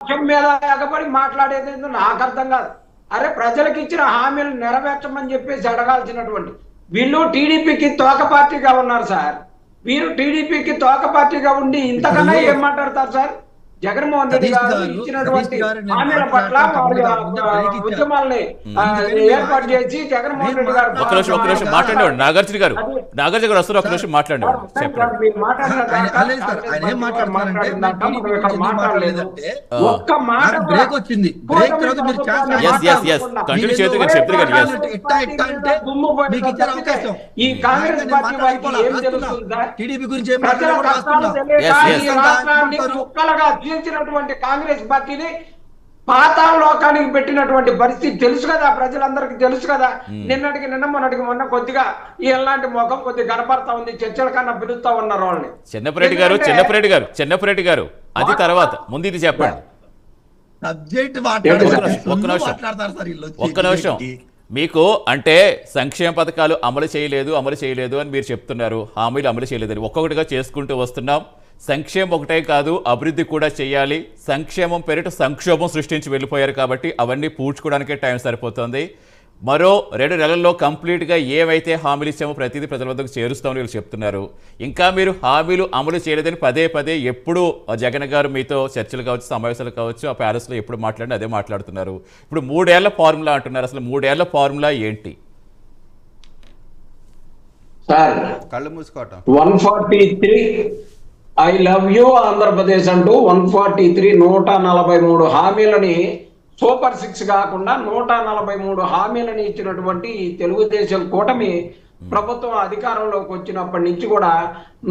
పక్షం మీద ఎగబడి మాట్లాడేది నాకు అర్థం కాదు. అరే ప్రజలకు ఇచ్చిన హామీలు నెరవేర్చమని చెప్పేసి అడగాల్సినటువంటి వీళ్ళు టీడీపీకి తోక పార్టీగా ఉన్నారు సార్. వీరు టీడీపీకి తోక పార్టీగా ఉండి ఇంతకన్నా ఏం మాట్లాడతారు సార్? జగన్మోహన్ రెడ్డి గారు ఇచ్చినటువంటి హామీల పట్ల. ఉద్యమాల్ని ఏర్పాటు చేసి జగన్మోహన్ రెడ్డి గారు నిమిషం నిమిషం మాట్లాడేవాడు నాగార్జున గారు నాగార్జున గారు వస్తారు ఒక్క నిమిషం మాట్లాడేవాడు. మాట్లాడలేదంటే, ఒక్క మాట బ్రేక్ వచ్చింది. బ్రేక్ తర్వాత మీరు చేతులు చెప్తారు ఇట్టా, ఇట్టా అంటే మీకు ఇచ్చిన అవకాశం. ఈ కాంగ్రెస్ పార్టీ ఏం. తెలుస్తుంది? టీడీపీ గురించి ఏం మాట్లాడాలో. చీల్చినటువంటి కాంగ్రెస్ పార్టీని పాతాళ లోకానికి పెట్టినటువంటి పరిస్థితి తెలుసు కదా ప్రజలందరికీ తెలుసు కదా. నిన్నటికి నిన్న మొన్నటికి మొన్న కొద్దిగా ఇలాంటి ముఖం కొద్దిగా కనపడతా ఉంది చర్చల కన్నా పిలుస్తా ఉన్నారు వాళ్ళని. చిన్నపరెడ్డి గారు చిన్నపరెడ్డి గారు చిన్నపరెడ్డి గారు అది తర్వాత. ముందు ఇది చెప్పండి. సబ్జెక్ట్ ఒక్క నిమిషం, ఒక్క నిమిషం. మీకు అంటే సంక్షేమ పథకాలు అమలు చేయలేదు అమలు చేయలేదు అని మీరు చెప్తున్నారు. హామీలు అమలు చేయలేదని ఒక్కొక్కటిగా చేసుకుంటూ వస్తున్నాం. సంక్షేమం ఒకటే కాదు అభివృద్ధి కూడా చేయాలి. సంక్షేమం పేరిట సంక్షోభం సృష్టించి వెళ్ళిపోయారు కాబట్టి అవన్నీ పూడ్చుకోవడానికే టైం సరిపోతుంది. మరో రెండు నెలల్లో కంప్లీట్గా ఏవైతే హామీలు ఇచ్చామో ప్రతిదీ ప్రజల వద్దకు చేరుస్తామని వీళ్ళు చెప్తున్నారు. ఇంకా మీరు హామీలు అమలు చేయలేదని పదే పదే ఎప్పుడు జగన్ గారు మీతో చర్చలు కావచ్చు సమావేశాలు కావచ్చు ఆ ప్యాలెస్లో ఎప్పుడు మాట్లాడినా అదే మాట్లాడుతున్నారు. ఇప్పుడు మూడేళ్ళ ఫార్ములా అంటున్నారు. అసలు మూడేళ్ళ ఫార్ములా ఏంటి? సార్ కళ్ళు మూసుకోవటం. One forty three I love you Andhra Pradesh అంటూ వన్ ఫార్టీ త్రీ నూట నలభై మూడు హామీలని సూపర్ సిక్స్ కాకుండా నూట నలభై మూడు హామీలని ఇచ్చినటువంటి ఈ తెలుగుదేశం కూటమి ప్రభుత్వం అధికారంలోకి వచ్చినప్పటి నుంచి కూడా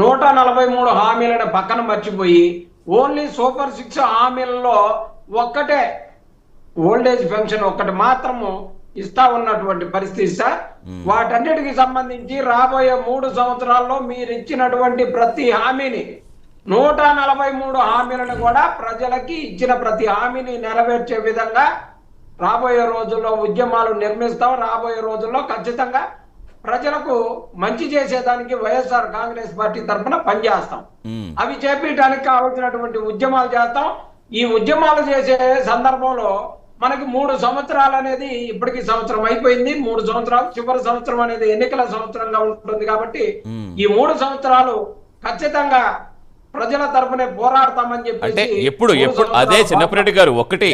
నూట నలభై మూడు హామీలను పక్కన మర్చిపోయి ఓన్లీ సూపర్ సిక్స్ హామీలలో ఒక్కటే ఓల్డేజ్ పెన్షన్ ఒక్కటి మాత్రము ఇస్తా ఉన్నటువంటి పరిస్థితి సార్. వాటన్నిటికి సంబంధించి రాబోయే మూడు సంవత్సరాల్లో మీరు ఇచ్చినటువంటి ప్రతి హామీని నూట నలభై మూడు హామీలను కూడా ప్రజలకి ఇచ్చిన ప్రతి హామీని నెరవేర్చే విధంగా రాబోయే రోజుల్లో ఉద్యమాలు నిర్మిస్తాం రాబోయే రోజుల్లో ఖచ్చితంగా ప్రజలకు మంచి చేసేదానికి వైఎస్ఆర్ కాంగ్రెస్ పార్టీ తరఫున పనిచేస్తాం. అవి చేపించడానికి కావాల్సినటువంటి ఉద్యమాలు చేస్తాం ఈ ఉద్యమాలు చేసే సందర్భంలో మనకి మూడు సంవత్సరాలు అనేది ఇప్పటికి సంవత్సరం అయిపోయింది మూడు సంవత్సరాలు చివరి సంవత్సరం అనేది ఎన్నికల సంవత్సరంగా ఉంటుంది కాబట్టి. ఈ మూడు సంవత్సరాలు ఖచ్చితంగా ప్రజల తరపునే పోరాడతామని అంటే చెప్పేసి ఎప్పుడు ఎప్పుడు అదే చిన్నపరెడ్డి గారు ఒకటి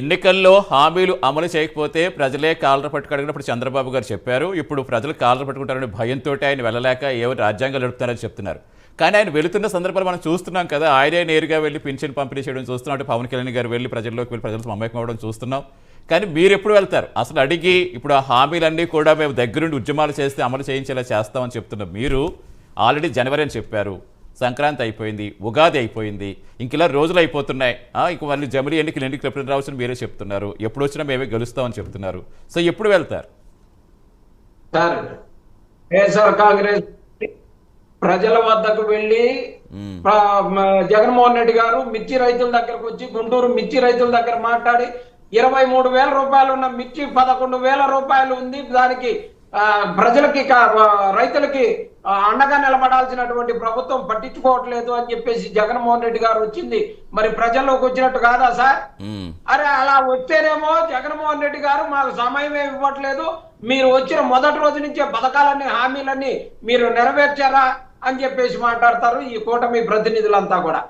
ఎన్నికల్లో హామీలు అమలు చేయకపోతే ప్రజలే కాలర పట్టుకడిగినప్పుడు చంద్రబాబు గారు చెప్పారు. ఇప్పుడు ప్రజలు కాలర పట్టుకుంటారనే భయంతో ఆయన వెళ్ళలేక ఏవో రాజ్యాంగాలు నడుపుతారని చెప్తున్నారు. కానీ ఆయన వెళుతున్న సందర్భాలు మనం చూస్తున్నాం కదా ఆయనే నేరుగా వెళ్ళి పింఛన్ పంపిణీ చేయడం చూస్తున్నాం అంటే పవన్ కళ్యాణ్ గారు వెళ్ళి ప్రజల్లోకి వెళ్ళి ప్రజలతో మమేకం అవ్వడం చూస్తున్నాం. కానీ మీరు ఎప్పుడు వెళ్తారు? అసలు అడిగి ఇప్పుడు ఆ హామీలన్నీ కూడా మేము దగ్గరుండి ఉద్యమాలు చేస్తే అమలు చేయించేలా చేస్తామని చెప్తున్న మీరు ఆల్రెడీ జనవరి అని చెప్పారు. సంక్రాంతి అయిపోయింది ఉగాది అయిపోయింది ఇంక ఇలా రోజులు అయిపోతున్నాయి. ఇంక మళ్ళీ జమిలి ఎన్నికలు ఎన్నికలు ఎప్పుడు రావచ్చు మీరే చెప్తున్నారు. ఎప్పుడు వచ్చినా మేమే గెలుస్తామని చెప్తున్నారు. సో ఎప్పుడు వెళ్తారు? సార్ వైఎస్ఆర్ కాంగ్రెస్ ప్రజల వద్దకు వెళ్ళి జగన్మోహన్ రెడ్డి గారు మిర్చి రైతుల దగ్గరకు వచ్చి గుంటూరు మిర్చి రైతుల దగ్గర మాట్లాడి ఇరవై మూడు వేల రూపాయలు ఉన్న మిర్చి పదకొండు వేల రూపాయలు ఉంది. దానికి ప్రజలకి రైతులకి అండగా నిలబడాల్సినటువంటి ప్రభుత్వం పట్టించుకోవట్లేదు అని చెప్పేసి జగన్మోహన్ రెడ్డి గారు వచ్చింది. మరి ప్రజల్లోకి వచ్చినట్టు కాదా సార్. అరే అలా వస్తేనేమో జగన్మోహన్ రెడ్డి గారు మాకు సమయం ఇవ్వట్లేదు. మీరు వచ్చిన మొదటి రోజు నుంచే పథకాలన్నీ హామీలన్నీ మీరు నెరవేర్చారా అని చెప్పేసి మాట్లాడతారు ఈ కూటమి ప్రతినిధులంతా కూడా.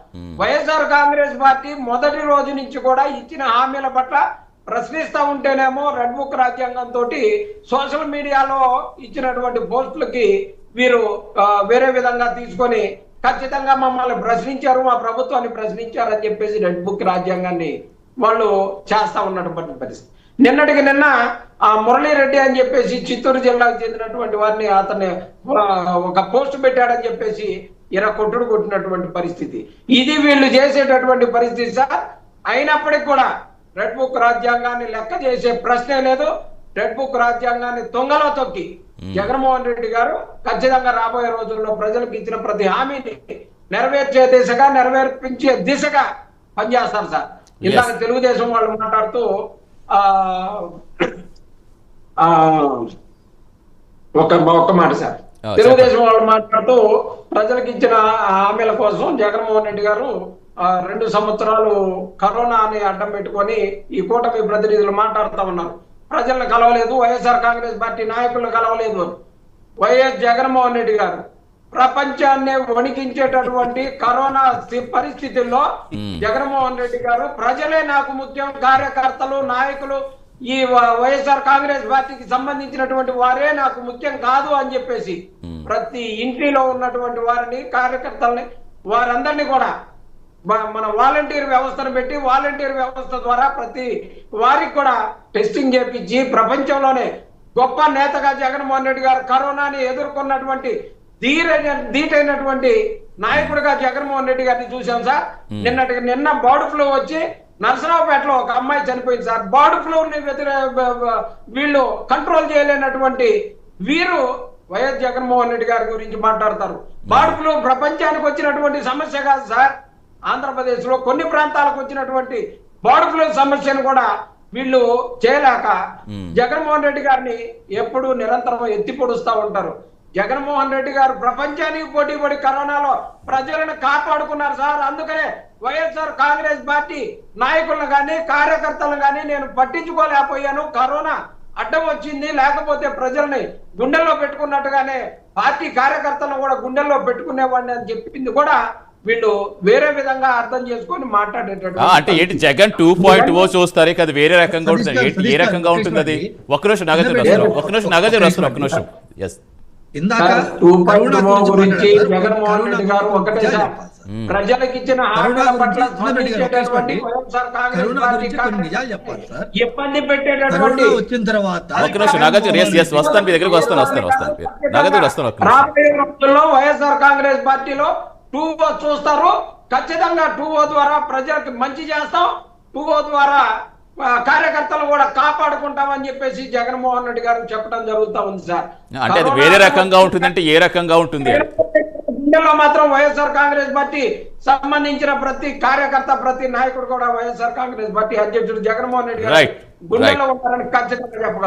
వైఎస్ఆర్ కాంగ్రెస్ పార్టీ మొదటి రోజు నుంచి కూడా ఇచ్చిన హామీల పట్ల ప్రశ్నిస్తా ఉంటేనేమో రెడ్ బుక్ రాజ్యాంగంతో సోషల్ మీడియాలో ఇచ్చినటువంటి పోస్టులకి వీరు వేరే విధంగా తీసుకొని ఖచ్చితంగా మమ్మల్ని ప్రశ్నించారు మా ప్రభుత్వాన్ని ప్రశ్నించారు అని చెప్పేసి రెడ్ బుక్ రాజ్యాంగాన్ని వాళ్ళు చేస్తా ఉన్నటువంటి పరిస్థితి. నిన్నటికి నిన్న ఆ మురళీరెడ్డి అని చెప్పేసి చిత్తూరు జిల్లాకు చెందినటువంటి వారిని అతన్ని ఒక పోస్ట్ పెట్టాడని చెప్పేసి ఇర కొట్టుడు కొట్టినటువంటి పరిస్థితి. ఇది వీళ్ళు చేసేటటువంటి పరిస్థితి సార్. అయినప్పటికీ కూడా రెడ్ బుక్ రాజ్యాంగాన్ని లెక్క చేసే ప్రశ్నే లేదు. రెడ్ బుక్ రాజ్యాంగాన్ని తొంగలో తొక్కి జగన్మోహన్ రెడ్డి గారు ఖచ్చితంగా రాబోయే రోజుల్లో ప్రజలకు ఇచ్చిన ప్రతి హామీని నెరవేర్చే దిశగా నెరవేర్పించే దిశగా పనిచేస్తారు సార్. ఇందాక తెలుగుదేశం వాళ్ళు మాట్లాడుతూ ఒక ఒక్క మాట సార్. తెలుగుదేశం వాళ్ళు మాట్లాడుతూ ప్రజలకు ఇచ్చిన హామీల కోసం జగన్మోహన్ రెడ్డి గారు రెండు సంవత్సరాలు కరోనాని అడ్డం పెట్టుకొని ఈ కూటమి ప్రతినిధులు మాట్లాడుతా ఉన్నారు ప్రజలను కలవలేదు వైఎస్ఆర్ కాంగ్రెస్ పార్టీ నాయకులను కలవలేదు అని వైఎస్ జగన్మోహన్ రెడ్డి గారు ప్రపంచాన్ని వణికించేటటువంటి కరోనా స్థి- పరిస్థితుల్లో. జగన్మోహన్ రెడ్డి గారు ప్రజలే నాకు ముఖ్యం కార్యకర్తలు నాయకులు ఈ వైఎస్ఆర్ కాంగ్రెస్ పార్టీకి సంబంధించినటువంటి వారే నాకు ముఖ్యం కాదు అని చెప్పేసి. ప్రతి ఇంటిలో ఉన్నటువంటి వారిని కార్యకర్తల్ని వారందరినీ కూడా మన వాలంటీర్ వ్యవస్థను పెట్టి వాలంటీర్ వ్యవస్థ ద్వారా ప్రతి వారికి కూడా టెస్టింగ్ చేపించి ప్రపంచంలోనే గొప్ప నేతగా జగన్మోహన్ రెడ్డి గారు కరోనాని ఎదుర్కొన్నటువంటి ధీరైన ధీటైనటువంటి నాయకుడిగా జగన్మోహన్ రెడ్డి గారిని చూసాం సార్. నిన్నటి నిన్న బర్డ్ ఫ్లూ వచ్చి నరసరావుపేటలో ఒక అమ్మాయి చనిపోయింది సార్. బర్డ్ ఫ్లూని వ్యతిరే బ- బ- వీళ్ళు కంట్రోల్ చేయలేనటువంటి వీరు వైఎస్ జగన్మోహన్ రెడ్డి గారి గురించి మాట్లాడతారు. బర్డ్ ఫ్లూ ప్రపంచానికి వచ్చినటువంటి సమస్య కాదు సార్. ఆంధ్రప్రదేశ్లో కొన్ని ప్రాంతాలకు వచ్చినటువంటి బర్డ్ ఫ్లూ సమస్యను కూడా వీళ్ళు చేయలేక. జగన్మోహన్ రెడ్డి గారిని ఎప్పుడు నిరంతరం ఎత్తి పొడుస్తా ఉంటారు. జగన్మోహన్ రెడ్డి గారు ప్రపంచానికి పోటీ పడి కరోనాలో ప్రజలను కాపాడుకున్నారు సార్. అందుకనే వైఎస్ఆర్ కాంగ్రెస్ పార్టీ నాయకులను కానీ కార్యకర్తలను కానీ నేను పట్టించుకోలేకపోయాను. కరోనా అడ్డం వచ్చింది. లేకపోతే ప్రజల్ని గుండెల్లో పెట్టుకున్నట్టుగానే పార్టీ కార్యకర్తలను కూడా గుండెల్లో పెట్టుకునేవాడిని అని చెప్పింది కూడా వీళ్ళు వేరే విధంగా అర్థం చేసుకొని మాట్లాడేటట్టు అంటే ఏంటి జగన్ టూ పాయింట్ ఓ చూస్తారు ఇక అది వేరే రకంగా ఉంటుంది ఏంటి ఏ రకంగా ఉంటుంది అది ఒక్క నిమిషం నగదు ఒక్క ఒక్క నిమిషం నగదు వస్తున్నారు ఒక్క నిమిషం ఎస్ ఇందాక గురించి. జగన్మోహన్ రెడ్డి గారు ఒకటే సార్. మ్మ్. ప్రజలకు ఇచ్చిన. ఇబ్బంది పెట్టేటటువంటి వచ్చిన తర్వాత వస్తాను మీ దగ్గరికి వస్తాను వస్తాను వస్తాను నగదు వస్తాను రాబోయే రోజుల్లో వైఎస్ఆర్ కాంగ్రెస్ పార్టీలో టూ ఓ చూస్తారు. ఖచ్చితంగా టూ ఓ ద్వారా ప్రజలకు మంచి చేస్తాం. టూ ఓ ద్వారా కార్యకర్తలు కూడా కాపాడుకుంటామని చెప్పేసి జగన్మోహన్ రెడ్డి గారు చెప్పడం జరుగుతా ఉంది సార్. అంటే అది వేరే రకంగా ఉంటుందంటే ఏ రకంగా ఉంటుంది? గుండెల్లో మాత్రం వైఎస్ఆర్ కాంగ్రెస్ పార్టీ సంబంధించిన ప్రతి కార్యకర్త ప్రతి నాయకుడు కూడా వైఎస్ఆర్ కాంగ్రెస్ పార్టీ అధ్యక్షుడు జగన్మోహన్ రెడ్డి గారు. గుండెల్లో ఉంటారని ఖచ్చితంగా చెప్పగలను